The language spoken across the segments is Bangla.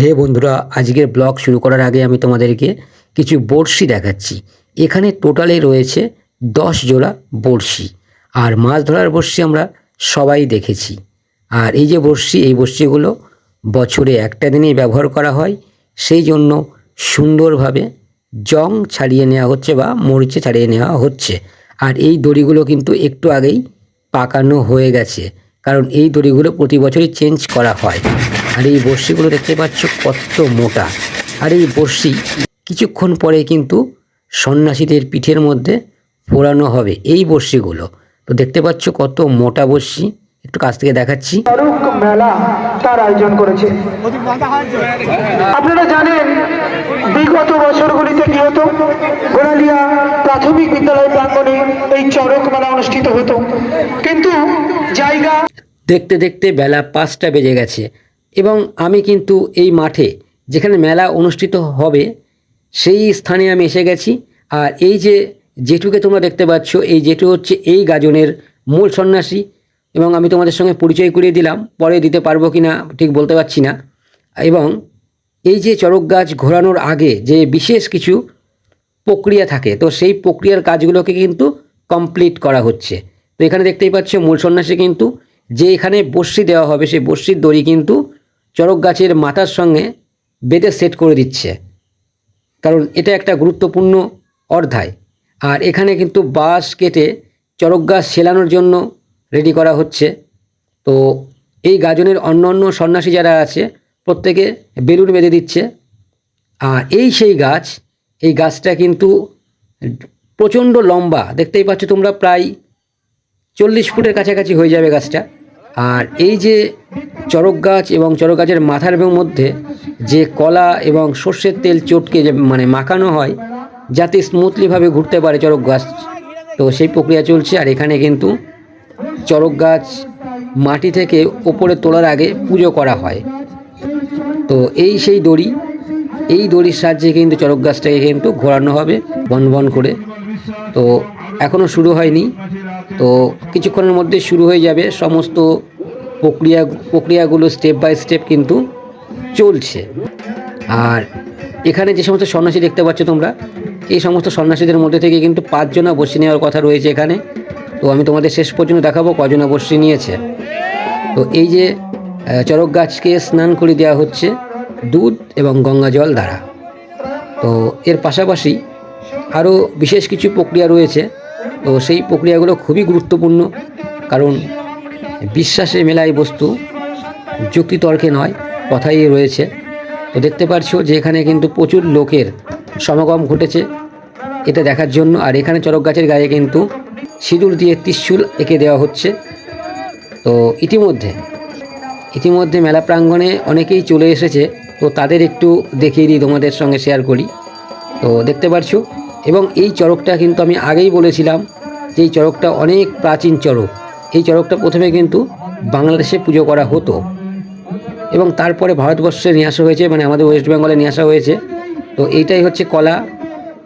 হে বন্ধুরা, আজকের ব্লগ শুরু করার আগে আমি তোমাদেরকে কিছু বড়শি দেখাচ্ছি। এখানে টোটালে রয়েছে দশ জোড়া বড়শি, আর মাছ ধরার বড়শি আমরা সবাই দেখেছি। আর এই যে বড়শি, এই বড়শিগুলো বছরে একটা দিনেই ব্যবহার করা হয়। সেই জন্য সুন্দরভাবে জং ছাড়িয়ে নেওয়া হচ্ছে বা মরিচে ছাড়িয়ে নেওয়া হচ্ছে। আর এই দড়িগুলো কিন্তু একটু আগেই পাকানো হয়ে গেছে, কারণ এই দড়িগুলো প্রতি বছরই চেঞ্জ করা হয়। আর এই বড়শিগুলো দেখতে পাচ্ছ কত মোটা। আর এই বড়শি কিছুক্ষণ পরে কিন্তু সন্ন্যাসীদের পিঠের মধ্যে পোড়ানো হবে এই বড়শিগুলো। তো দেখতে পাচ্ছ কত মোটা বড়শি। একটু কাছ থেকে দেখাচ্ছি। মেলা তার আয়োজন করেছে। আপনারা জানেন বিগত বছরগুলিতে কি হতো গোড়ালিয়া প্রাথমিক বিদ্যালয় প্রাঙ্গণে এই চড়ক মেলা অনুষ্ঠিত হতো। কিন্তু জায়গা দেখতে দেখতে বেলা পাঁচটা বেজে গেছে। এবং আমি কিন্তু এই মাঠে যেখানে মেলা অনুষ্ঠিত হবে, সেই স্থানে আমি এসে গেছি। আর এই যে জেঠুকে তোমরা দেখতে পাচ্ছ, এই জেঠু হচ্ছে এই গাজনের মূল সন্ন্যাসী এবং আমি তোমাদের সঙ্গে পরিচয় করিয়ে দিলাম, পরে দিতে পারব কি না ঠিক বলতে পারছি না। এবং এই যে চড়ক গাছ ঘোরানোর আগে যে বিশেষ কিছু প্রক্রিয়া থাকে, তো সেই প্রক্রিয়ার কাজগুলোকে কিন্তু কমপ্লিট করা হচ্ছে। তো এখানে দেখতেই পাচ্ছ মূল সন্ন্যাসী কিন্তু, যে এখানে বর্ষি দেওয়া হবে, সেই বর্ষির দড়ি কিন্তু চড়ক গাছের মাথার সঙ্গে বেঁধে সেট করে দিচ্ছে। কারণ এটা একটা গুরুত্বপূর্ণ অধ্যায়। আর এখানে কিন্তু বাঁশ কেটে চড়ক গাছ সেলানোর জন্য রেডি করা হচ্ছে। তো এই গাজনের অন্য অন্য সন্ন্যাসী যারা আছে, প্রত্যেকে বেলুন বেঁধে দিচ্ছে। আর এই সেই গাছ, এই গাছটা কিন্তু প্রচণ্ড লম্বা। দেখতেই পাচ্ছ তোমরা প্রায় চল্লিশ ফুটের কাছাকাছি হয়ে যাবে গাছটা। আর এই যে চড়ক গাছ এবং চড়ক গাছের মাথার এবং মধ্যে যে কলা এবং সর্ষের তেল চটকে যে মানে মাখানো হয়, যাতে স্মুথলিভাবে ঘুরতে পারে চড়ক গাছ। তো সেই প্রক্রিয়া চলছে আর এখানে কিন্তু চড়ক গাছ মাটি থেকে ওপরে তোলার আগে পুজো করা হয়। তো এই সেই দড়ি, এই দড়ির সাহায্যে কিন্তু চড়ক গাছটাকে কিন্তু ঘোরানো হবে বন বন করে। তো এখনও শুরু হয়নি। তো কিছুক্ষণের মধ্যে শুরু হয়ে যাবে। সমস্ত প্রক্রিয়া, প্রক্রিয়াগুলো স্টেপ বাই স্টেপ কিন্তু চলছে। আর এখানে যে সমস্ত সন্ন্যাসী দেখতে পাচ্ছ তোমরা, এই সমস্ত সন্ন্যাসীদের মধ্যে থেকে কিন্তু পাঁচজনা বসে নেওয়ার কথা রয়েছে এখানে। তো আমি তোমাদের শেষ পর্যন্ত দেখাবো কজনা বসে নিয়েছে। তো এই যে চরক গাছকে স্নান করে দেওয়া হচ্ছে দুধ এবং গঙ্গা জল দ্বারা। তো এর পাশাপাশি আরও বিশেষ কিছু প্রক্রিয়া রয়েছে। তো সেই প্রক্রিয়াগুলো খুবই গুরুত্বপূর্ণ, কারণ বিশ্বাসে মেলায় বস্তু যুক্তিতর্কে নয়, কথাই রয়েছে। তো দেখতে পারছ যে এখানে কিন্তু প্রচুর লোকের সমাগম ঘটেছে এটা দেখার জন্য, আর এখানে চরক গাছের গায়ে কিন্তু সিঁদুর দিয়ে ত্রিশূল এঁকে দেওয়া হচ্ছে। তো ইতিমধ্যে ইতিমধ্যে মেলা প্রাঙ্গণে অনেকেই চলে এসেছে, তো তাদের একটু দেখিয়ে দিই, তোমাদের সঙ্গে শেয়ার করি। তো দেখতে পারছ এবং এই চড়কটা কিন্তু আমি আগেই বলেছিলাম যে এই চড়কটা অনেক প্রাচীন চড়ক। এই চড়কটা প্রথমে কিন্তু বাংলাদেশে পুজো করা হতো। এবং তারপরে ভারতবর্ষে নিয়ে আসা হয়েছে মানে আমাদের ওয়েস্ট বেঙ্গলে নিয়ে আসা হয়েছে। তো এইটাই হচ্ছে কলা।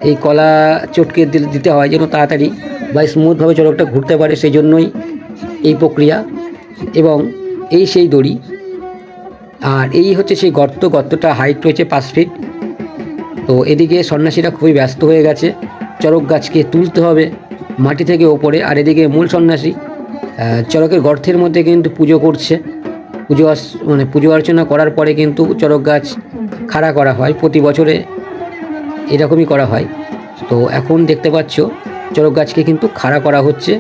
এই কলা চটকে দিতে হয় যেন তাড়াতাড়ি বা স্মুথভাবে চড়কটা ঘুরতে পারে সেই জন্যই এই প্রক্রিয়া এবং এই সেই দড়ি। আর এই হচ্ছে সেই গর্ত, গর্তটা হাইট রয়েছে পাঁচ ফিট তো এদিকে সন্ন্যাসীরা খুবই ব্যস্ত হয়ে গেছে। চড়ক গাছকে তুলতে হবে মাটি থেকে ওপরে আর এদিকে মূল সন্ন্যাসী আহ, চড়কের গর্তের মধ্যে কিন্তু পুজো করছে। পুজো মানে পুজো অর্চনা করার পরে কিন্তু চড়ক গাছ খাড়া করা হয়। প্রতি বছরে এরকমই করা হয়। তো এখন দেখতে পাচ্ছ চড়ক গাছকে কিন্তু খাড়া করা হচ্ছে।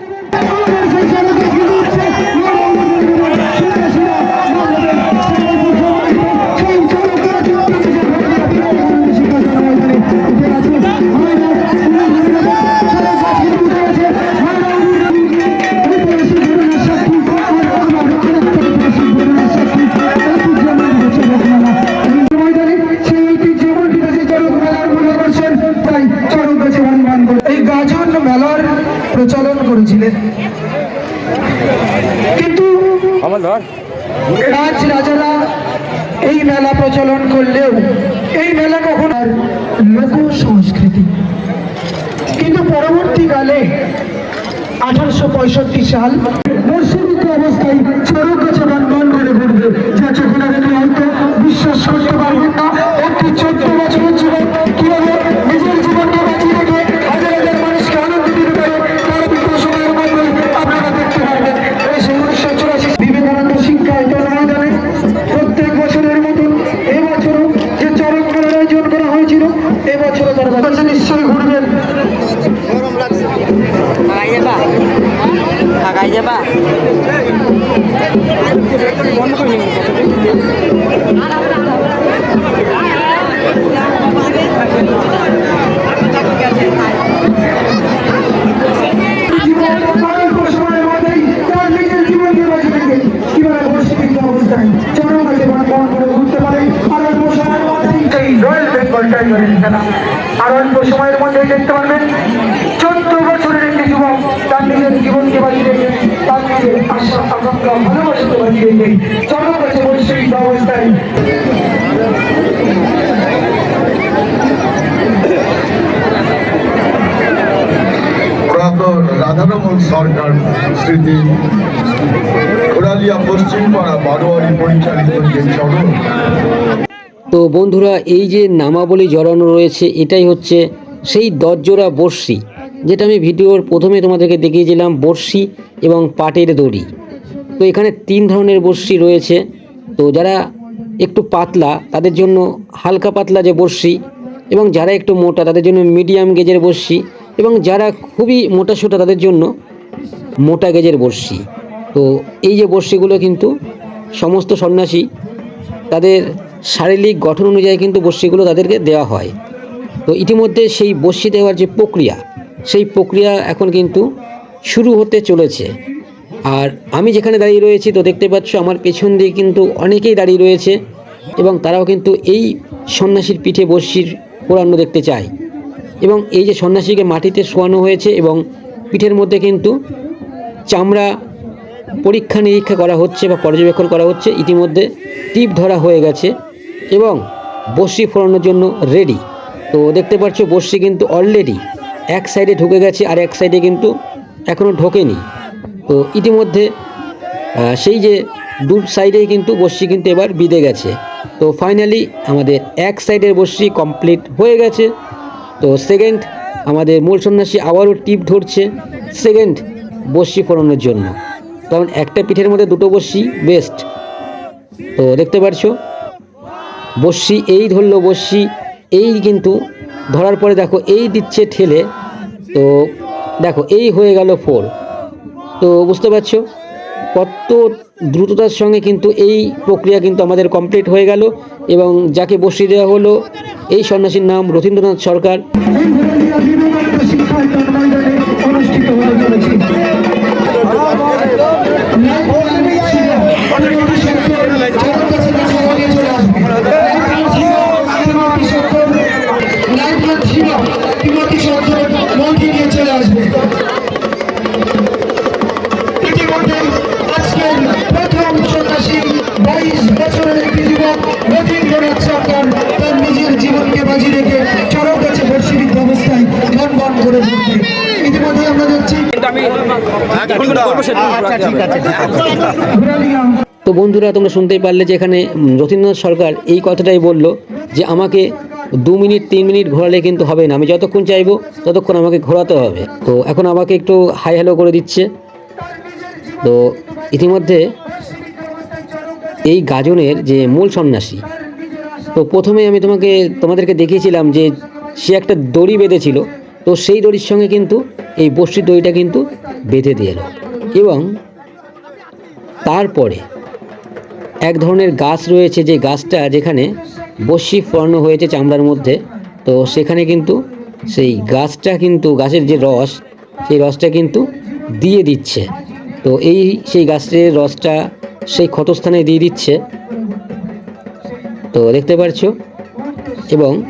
করেছিলেন। কিন্তু রাজ রাজারা এই মেলা প্রচলন করলেও এই মেলা কখন আর লোক সংস্কৃতি। কিন্তু পরবর্তীকালে আঠারোশো পঁয়ষট্টি সাল মর্ষিত অবস্থায় চড়ক গাছে বনবান করে ঘুরবে। যা চোখে দেখলে হয়তো বিশ্বাস রাধারমন সরকার স্মৃতি পশ্চিমপাড়া বারোয়ারি পরিচালিত যে চরণ। তো বন্ধুরা, এই যে নামাবলী জড়ানো রয়েছে, এটাই হচ্ছে সেই দরজোড়া বর্ষি যেটা আমি ভিডিওর প্রথমে তোমাদেরকে দেখিয়েছিলাম বর্ষি এবং পাটের দড়ি। তো এখানে তিন ধরনের বর্ষি রয়েছে। তো যারা একটু পাতলা, তাদের জন্য হালকা পাতলা যে বর্ষি এবং যারা একটু মোটা, তাদের জন্য মিডিয়াম গেজের বর্ষি এবং যারা খুবই মোটা সোটা, তাদের জন্য মোটা গেজের বর্ষি তো এই যে বর্ষিগুলো কিন্তু সমস্ত সন্ন্যাসী, তাদের শারীরিক গঠন অনুযায়ী কিন্তু বস্যিগুলো তাদেরকে দেওয়া হয়। তো ইতিমধ্যে সেই বস্যি দেওয়ার যে প্রক্রিয়া, সেই প্রক্রিয়া এখন কিন্তু শুরু হতে চলেছে। আর আমি যেখানে দাঁড়িয়ে রয়েছি তো দেখতে পাচ্ছ আমার পেছন দিয়ে কিন্তু অনেকেই দাঁড়িয়ে রয়েছে এবং তারাও কিন্তু এই সন্ন্যাসীর পিঠে বস্যির পোড়ানো দেখতে চায়। এবং এই যে সন্ন্যাসীকে মাটিতে শোয়ানো হয়েছে এবং পিঠের মধ্যে কিন্তু চামড়া পরীক্ষা নিরীক্ষা করা হচ্ছে বা পর্যবেক্ষণ করা হচ্ছে, ইতিমধ্যে টিপ ধরা হয়ে গেছে এবং বর্ষি ফোরানোর জন্য রেডি তো দেখতে পাচ্ছ বর্ষি কিন্তু অলরেডি এক সাইডে ঢুকে গেছে আর এক সাইডে কিন্তু এখনও ঢোকেনি। তো ইতিমধ্যে সেই যে দু সাইডেই কিন্তু বর্ষি কিন্তু এবার বিঁধে গেছে। তো ফাইনালি আমাদের এক সাইডের বর্ষি কমপ্লিট হয়ে গেছে। তো সেকেন্ড আমাদের মূল সন্ন্যাসী আবারও টিপ ধরছে সেকেন্ড বর্ষি ফোরানোর জন্য। কারণ একটা পিঠের মধ্যে দুটো বর্ষি বেস্ট তো দেখতে পারছ বর্ষি এই ধরলো বর্ষি এই কিন্তু ধরার পরে দেখো এই দিচ্ছে ঠেলে। তো দেখো এই হয়ে গেল ফোর। তো বুঝতে পারছ? কত দ্রুততার সঙ্গে কিন্তু এই প্রক্রিয়া কিন্তু আমাদের কমপ্লিট হয়ে গেল এবং যাকে বসিয়ে দেওয়া হলো এই সন্ন্যাসীর নাম রথীন্দ্রনাথ সরকার। তো বন্ধুরা তোমরা শুনতেই পারলে যে এখানে উম, রথীন্দ্রনাথ সরকার এই কথাটাই বলল যে আমাকে দু মিনিট তিন মিনিট ঘোরালে কিন্তু হবে না। আমি যতক্ষণ চাইব ততক্ষণ আমাকে ঘোরাতে হবে। তো এখন আমাকে একটু হাই হ্যালো করে দিচ্ছে। তো ইতিমধ্যে এই গাজনের যে মূল সন্ন্যাসী তো প্রথমে আমি তোমাকে তোমাদেরকে দেখিয়েছিলাম যে সে একটা দড়ি বেঁধেছিল। তো সেই দড়ির সঙ্গে কিন্তু এই বস্তির দড়িটা কিন্তু বেঁধে দিয়ে এবং তারপরে এক ধরনের গাছ রয়েছে যে গাছটা যেখানে বসি ফোরানো হয়েছে চামড়ার মধ্যে। তো সেখানে কিন্তু সেই গাছটা কিন্তু গাছের যে রস, সেই রসটা কিন্তু দিয়ে দিচ্ছে। তো এই সেই গাছের রসটা সেই ক্ষতস্থানে দিয়ে দিচ্ছে। তো দেখতে পারছ? এবং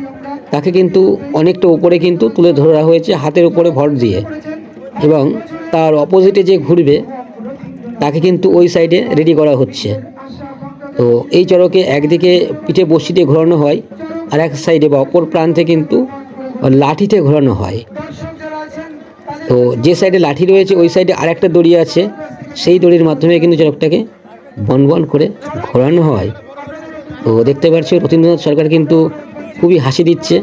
তাকে কিন্তু অনেকটা উপরে কিন্তু তুলে ধরা হয়েছে হাতের উপরে ভর দিয়ে। এবং তার অপোজিটে যে ঘুরবে তাকে কিন্তু ওই সাইডে রেডি করা হচ্ছে। তো এই চড়কে একদিকে পিঠে বসি দিয়ে ঘোরানো হয়, আর এক সাইডে বা অপর প্রান্তে কিন্তু লাঠিতে ঘোরানো হয়। তো যে সাইডে লাঠি রয়েছে, ওই সাইডে আরেকটা দড়ি আছে। সেই দড়ির মাধ্যমে কিন্তু চড়কটাকে বন বন করে ঘোরানো হয়। তো দেখতে পাচ্ছ, রথীন্দ্রনাথ সরকার কিন্তু খুবই হাসি দিচ্ছে।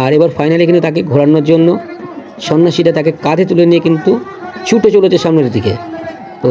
আর এবার ফাইনালি কিন্তু তাকে ঘোরানোর জন্য সন্ন্যাসীরা তাকে কাঁধে তুলে নিয়ে কিন্তু ছুটে চলেছে সামনের দিকে। তো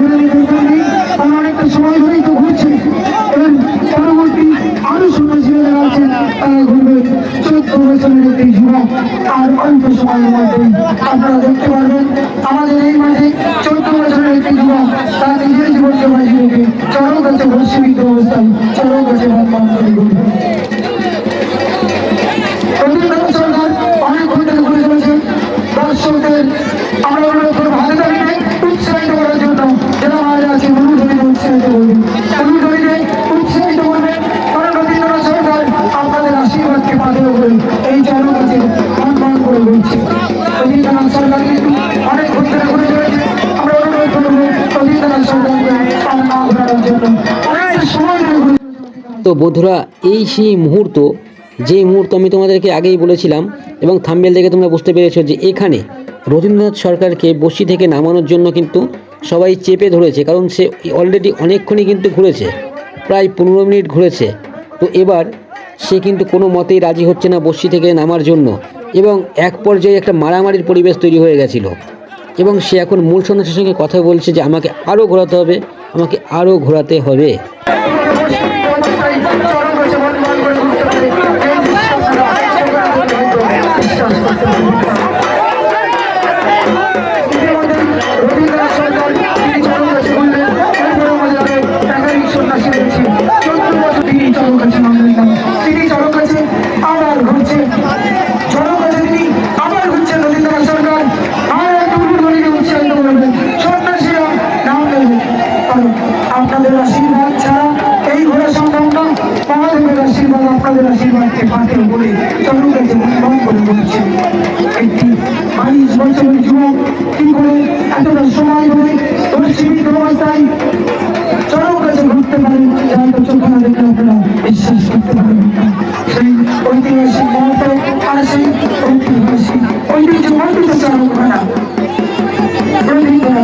আর অল্প সময়ের মধ্যে আপনারা দেখতে পারবেন, আমাদের এই মাঠে চোদ্দ বছরের একটি যুবক, তার নিজের জীবনকে বাজি রেখে চরম কাছে ভবিষ্যিত অবস্থায় চরম কাছে বন্ধ করে তো বন্ধুরা, এই সেই মুহূর্ত, যে মুহূর্ত আমি তোমাদেরকে আগেই বলেছিলাম এবং থাম্বেল দেখে তোমরা বুঝতে পেরেছ যে এখানে রবীন্দ্রনাথ সরকারকে বসি থেকে নামানোর জন্য কিন্তু সবাই চেপে ধরেছে, কারণ সে অলরেডি অনেকক্ষণই কিন্তু ঘুরেছে, প্রায় পনেরো মিনিট ঘুরেছে। তো এবার সে কিন্তু কোনো মতেই রাজি হচ্ছে না বসি থেকে নামার জন্য এবং এক পর্যায়ে একটা মারামারির পরিবেশ তৈরি হয়ে গেছিল। এবং সে এখন মূল সন্ন্যাসীর সঙ্গে কথা বলছে যে, আমাকে আরও ঘোরাতে হবে, আমাকে আরও ঘোরাতে হবে। ঐতিহাসিক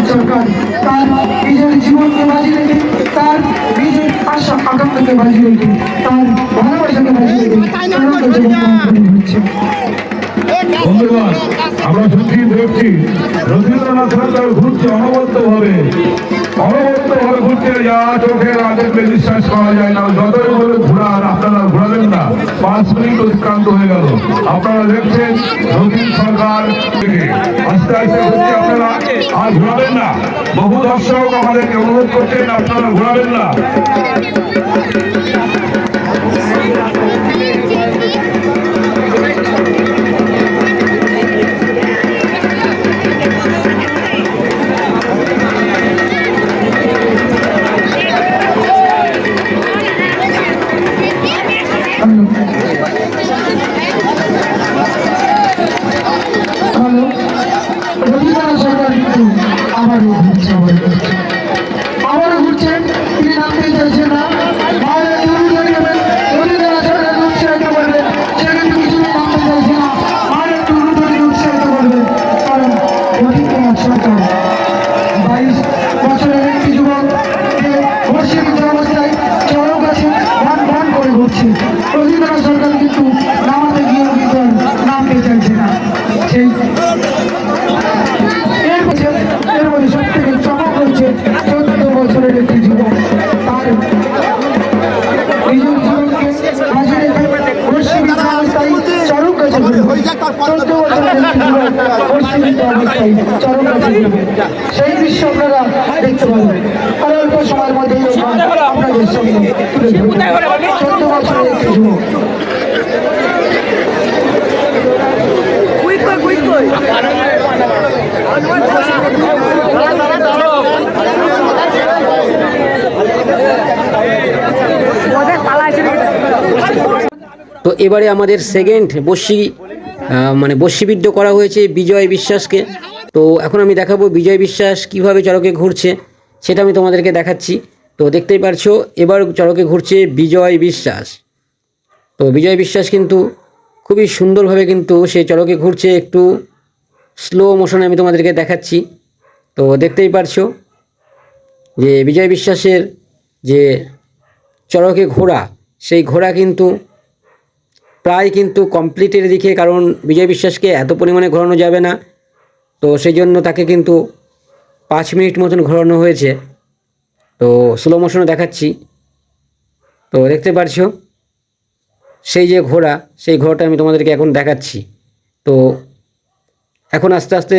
সরকার তার নিজের জীবনকে বাজি তার নিজের আশা আকাঙ্ক্ষাকে বাজি রেখে তার ভালোবাসাকে বাজি রেখে হচ্ছে বন্ধুগণ আমরা সত্যি দেখছি রবীন্দ্রনাথ সরকার ঘুরছে অনবদ্য ভাবে। অনবদ্য ভাবে ঘুরতে যা চোখের আদেশকে বিশ্বাস করা যায় না। যতই বলে ঘোরান, আপনারা ঘোরাবেন না। পাঁচ মিনিট অতিক্রান্ত হয়ে গেল। আপনারা দেখছেন সরকার না। বহু দর্শক আমাদেরকে অনুরোধ করছেন, আপনারা ঘোরাবেন না। আবারও সেই দৃশ্য আপনারা দেখতে পাবেন। আর অল্প সময়ের চোদ্দ বছরের একটি যুবক। তো এবারে আমাদের সেকেন্ড আহ, মানে বস্যিবিদ্ধ করা হয়েছে বিজয় বিশ্বাসকে। তো এখন আমি দেখাবো বিজয় বিশ্বাস কীভাবে চড়কে ঘুরছে, সেটা আমি তোমাদেরকে দেখাচ্ছি। তো দেখতেই পারছ, এবার চড়কে ঘুরছে বিজয় বিশ্বাস। তো বিজয় বিশ্বাস কিন্তু খুবই সুন্দরভাবে কিন্তু সে চড়কে ঘুরছে, একটু স্লো মোশনে আমি তোমাদেরকে দেখাচ্ছি। তো দেখতেই পারছ যে বিজয় বিশ্বাসের যে চড়কে ঘোড়া, সেই ঘোড়া কিন্তু প্রায় কিন্তু কমপ্লিটের দিকে, কারণ বিজয় বিশ্বাসকে এত পরিমাণে ঘোরানো যাবে না। তো সেই জন্য তাকে কিন্তু পাঁচ মিনিট মতন ঘোরানো হয়েছে। তো স্লো মোশনে দেখাচ্ছি। তো দেখতে পারছ, সেই যে ঘোড়া, সেই ঘোড়াটা আমি তোমাদেরকে এখন দেখাচ্ছি। তো এখন আস্তে আস্তে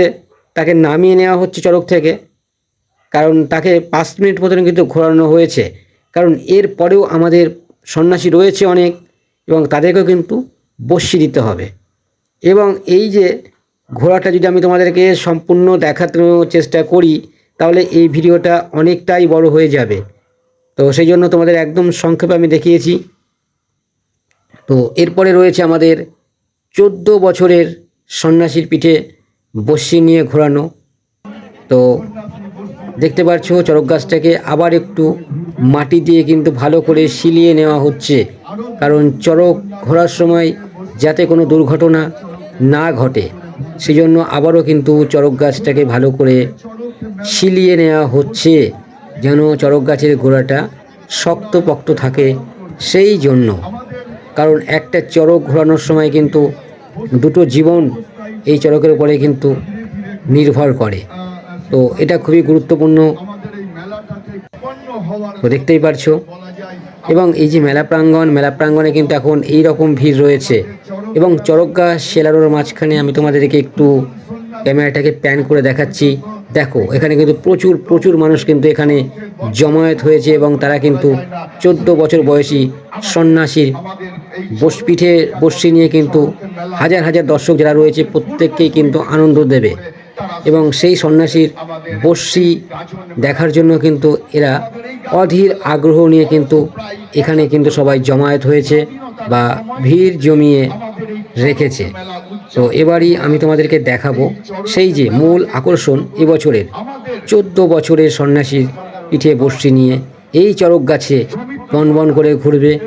তাকে নামিয়ে নেওয়া হচ্ছে চড়ক থেকে, কারণ তাকে পাঁচ মিনিট মতন কিন্তু ঘোরানো হয়েছে। কারণ এর পরেও আমাদের সন্ন্যাসী রয়েছে অনেক এবং তাদেরকেও কিন্তু বসি দিতে হবে। এবং এই যে ঘোড়াটা যদি আমি তোমাদেরকে সম্পূর্ণ দেখানোর চেষ্টা করি, তাহলে এই ভিডিওটা অনেকটাই বড় হয়ে যাবে। তো সেই জন্য তোমাদের একদম সংক্ষেপে আমি দেখিয়েছি। তো এরপরে রয়েছে আমাদের চোদ্দ বছরের সন্ন্যাসীর পিঠে বসি নিয়ে ঘোরানো। তো দেখতে পাচ্ছ চড়ক গাছটাকে আবার একটু মাটি দিয়ে কিন্তু ভালো করে সিলিয়ে নেওয়া হচ্ছে। কারণ চড়ক ঘোরার সময় যাতে কোনো দুর্ঘটনা না ঘটে সেজন্য আবারও কিন্তু চড়ক গাছটাকে ভালো করে শিলিয়ে নেওয়া হচ্ছে, যেন চড়ক গাছের গোড়াটা শক্তপোক্ত থাকে সেই জন্য। কারণ একটা চড়ক ঘোরানোর সময় কিন্তু দুটো জীবন এই চড়কের উপরে কিন্তু নির্ভর করে। তো এটা খুবই গুরুত্বপূর্ণ। দেখতেই পারছ। এবং এই যে মেলা প্রাঙ্গণ, মেলা প্রাঙ্গণে কিন্তু এখন এই রকম ভিড় রয়েছে। এবং চড়ক গাছ শেলারোর মাঝখানে আমি তোমাদেরকে একটু ক্যামেরাটাকে প্যান করে দেখাচ্ছি। দেখো, এখানে কিন্তু প্রচুর প্রচুর মানুষ কিন্তু এখানে জমায়েত হয়েছে এবং তারা কিন্তু চোদ্দ বছর বয়সী সন্ন্যাসীর বসপিঠে বসি নিয়ে কিন্তু হাজার হাজার দর্শক যারা রয়েছে প্রত্যেককেই কিন্তু আনন্দ দেবে। এবং সেই সন্ন্যাসীর বর্ষি দেখার জন্য কিন্তু এরা অধীর আগ্রহ নিয়ে কিন্তু এখানে কিন্তু সবাই জমায়েত হয়েছে বা ভিড় জমিয়ে রেখেছে। তো এবারই আমি তোমাদেরকে দেখাবো সেই যে মূল আকর্ষণ এবছরের। চোদ্দ বছরের সন্ন্যাসীর পিঠে বসছি নিয়ে এই চড়ক গাছে বন বন করে ঘুরবে।